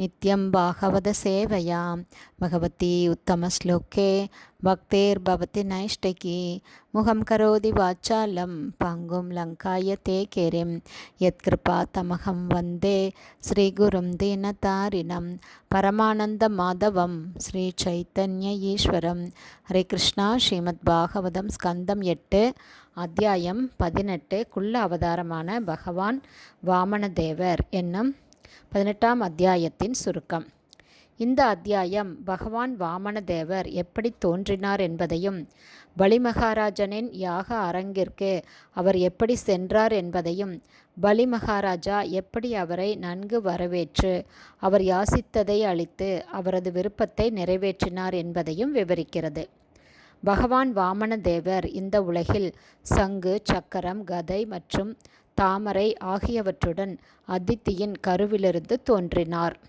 नित्यं भागवतसेवया भगवती उत्तमश्लोके भक्तेर्भवति नैष्टिकी मुखं करोति वाचालं पङ्गुं लङ्काय ते केरिं यत्कृपातमहं वन्दे श्रीगुरुं दीनतारिणं परमानन्दमाधवं श्रीचैतन्य ईश्वरं ஹரே கிருஷ்ணா ஸ்ரீமத் பாகவதம் ஸ்கந்தம் எட்டு அத்தியாயம் பதினெட்டு குள்ள அவதாரமான பகவான் வாமனதேவர் என்னும் பதினெட்டாம் அத்தியாயத்தின் சுருக்கம். இந்த அத்தியாயம் பகவான் வாமனதேவர் எப்படி தோன்றினார் என்பதையும் பலிமகாராஜனின் யாக அரங்கிற்கு அவர் எப்படி சென்றார் என்பதையும் பலிமகாராஜா எப்படி அவரை நன்கு வரவேற்று அவர் யாசித்ததை அளித்து அவரது விருப்பத்தை நிறைவேற்றினார் என்பதையும் விவரிக்கிறது. பகவான் வாமனதேவர் இந்த உலகில் சங்கு சக்கரம் கதை மற்றும் தாமரை ஆகியவற்றுடன் அதித்தியின் கருவிலிருந்து தோன்றினார்.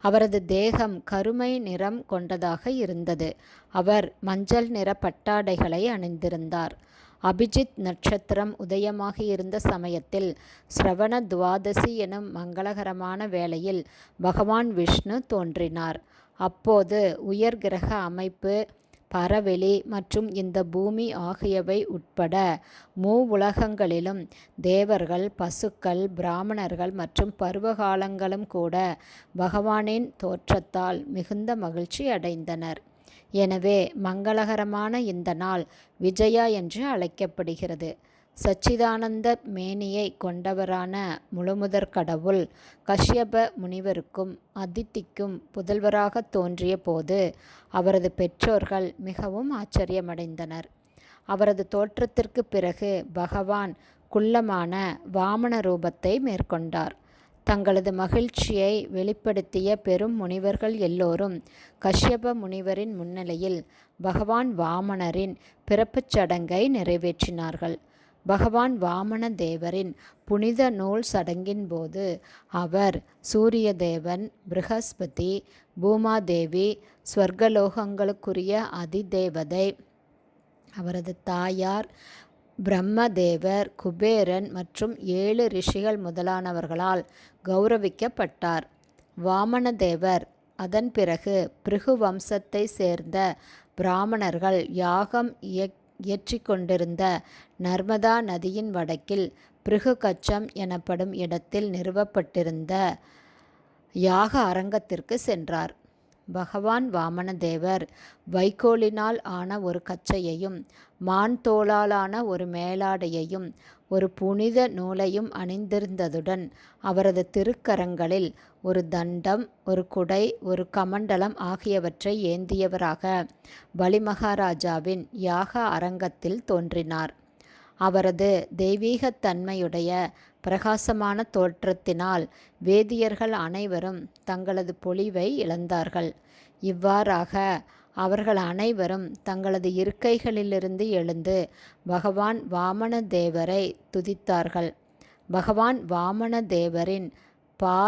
அவரது தேகம் கருமை நிறம் கொண்டதாக இருந்தது. அவர் மஞ்சள் நிற பட்டாடைகளை அணிந்திருந்தார். அபிஜித் நட்சத்திரம் உதயமாகி இருந்த சமயத்தில் ஸ்ரவண துவாதசி எனும் மங்களகரமான வேளையில் பகவான் விஷ்ணு தோன்றினார். அப்போது உயர் கிரக அமைப்பு பரவெளி மற்றும் இந்த பூமி ஆகியவை உட்பட மூ உலகங்களிலும் தேவர்கள் பசுக்கள் பிராமணர்கள் மற்றும் பருவகாலங்களும் கூட பகவானின் தோற்றத்தால் மிகுந்த மகிழ்ச்சி அடைந்தனர். எனவே மங்களகரமான இந்த நாள் விஜயா என்று அழைக்கப்படுகிறது. சச்சிதானந்த மேனியை கொண்டவரான முழுமுதற் கடவுள் கஷ்யப முனிவருக்கும் அதித்திக்கும் புதல்வராக தோன்றிய போது அவரது பெற்றோர்கள் மிகவும் ஆச்சரியமடைந்தனர். அவரது தோற்றத்திற்கு பிறகு பகவான் குள்ளமான வாமன ரூபத்தை மேற்கொண்டார். தங்களது மகிழ்ச்சியை வெளிப்படுத்திய பெரும் முனிவர்கள் எல்லோரும் கஷ்யப முனிவரின் முன்னிலையில் பகவான் வாமனரின் பிறப்புச் சடங்கை நிறைவேற்றினார்கள். பகவான் வாமன தேவரின் புனித நூல் சடங்கின் போது அவர் சூரிய தேவன் பிருகஸ்பதி பூமாதேவி ஸ்வர்கலோகங்களுக்குரிய அதிதேவதை அவரது தாயார் பிரம்மதேவர் குபேரன் மற்றும் ஏழு ரிஷிகள் முதலானவர்களால் கௌரவிக்கப்பட்டார். வாமனதேவர் அதன் பிறகு பிருகு வம்சத்தை சேர்ந்த பிராமணர்கள் யாகம் இயக் இயற்றிக்கொண்டிருந்த நர்மதா நதியின் வடக்கில் பிருகுகச்சம் எனப்படும் இடத்தில் நிறுவப்பட்டிருந்த யாக அரங்கத்திற்கு சென்றார். பகவான் வாமனதேவர் வைக்கோலினால் ஆன ஒரு கச்சையையும் மான் தோளாலான ஒரு மேலாடையையும் ஒரு புனித நூலையும் அணிந்திருந்ததுடன் அவரது திருக்கரங்களில் ஒரு தண்டம் ஒரு குடை ஒரு கமண்டலம் ஆகியவற்றை ஏந்தியவராக பலிமகாராஜாவின் யாக அரங்கத்தில் தோன்றினார். அவரது தெய்வீகத்தன்மையுடைய பிரகாசமான தோற்றத்தினால் வேதியர்கள் அனைவரும் தங்களது பொலிவை இழந்தார்கள். இவ்வாறாக அவர்கள் அனைவரும் தங்களது இருக்கைகளிலிருந்து எழுந்து பகவான் வாமன தேவரை துதித்தார்கள். பகவான் வாமன தேவரின் பா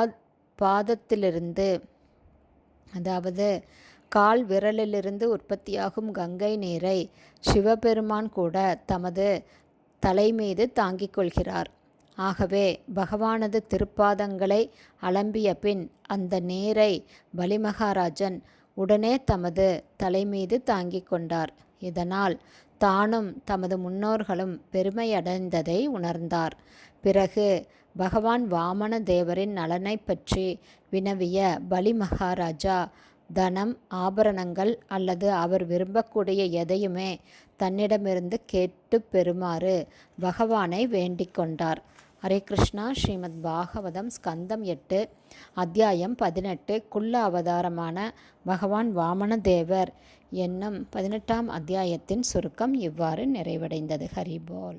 பாதத்திலிருந்து அதாவது கால் விரலிலிருந்து உற்பத்தியாகும் கங்கை நீரை சிவபெருமான் கூட தமது தலைமீது தாங்கிக் கொள்கிறார். ஆகவே பகவானது திருப்பாதங்களை அலம்பிய பின் அந்த நீரை பலிமகாராஜன் உடனே தமது தலைமீது தாங்கிக் கொண்டார். இதனால் தானும் தமது முன்னோர்களும் பெருமையடைந்ததை உணர்ந்தார். பிறகு பகவான் வாமன தேவரின் நலனை பற்றி வினவிய பலி மகாராஜா தனம் ஆபரணங்கள் அல்லது அவர் விரும்பக்கூடிய எதையுமே தன்னிடமிருந்து கேட்டு பெறுமாறு பகவானை வேண்டிக் கொண்டார். ஹரே கிருஷ்ணா ஸ்ரீமத் பாகவதம் ஸ்கந்தம் எட்டு அத்தியாயம் பதினெட்டு குள்ள அவதாரமான பகவான் வாமன தேவர் என்னும் பதினெட்டாம் அத்தியாயத்தின் சுருக்கம் இவ்வாறு நிறைவடைந்தது. ஹரிபோல்.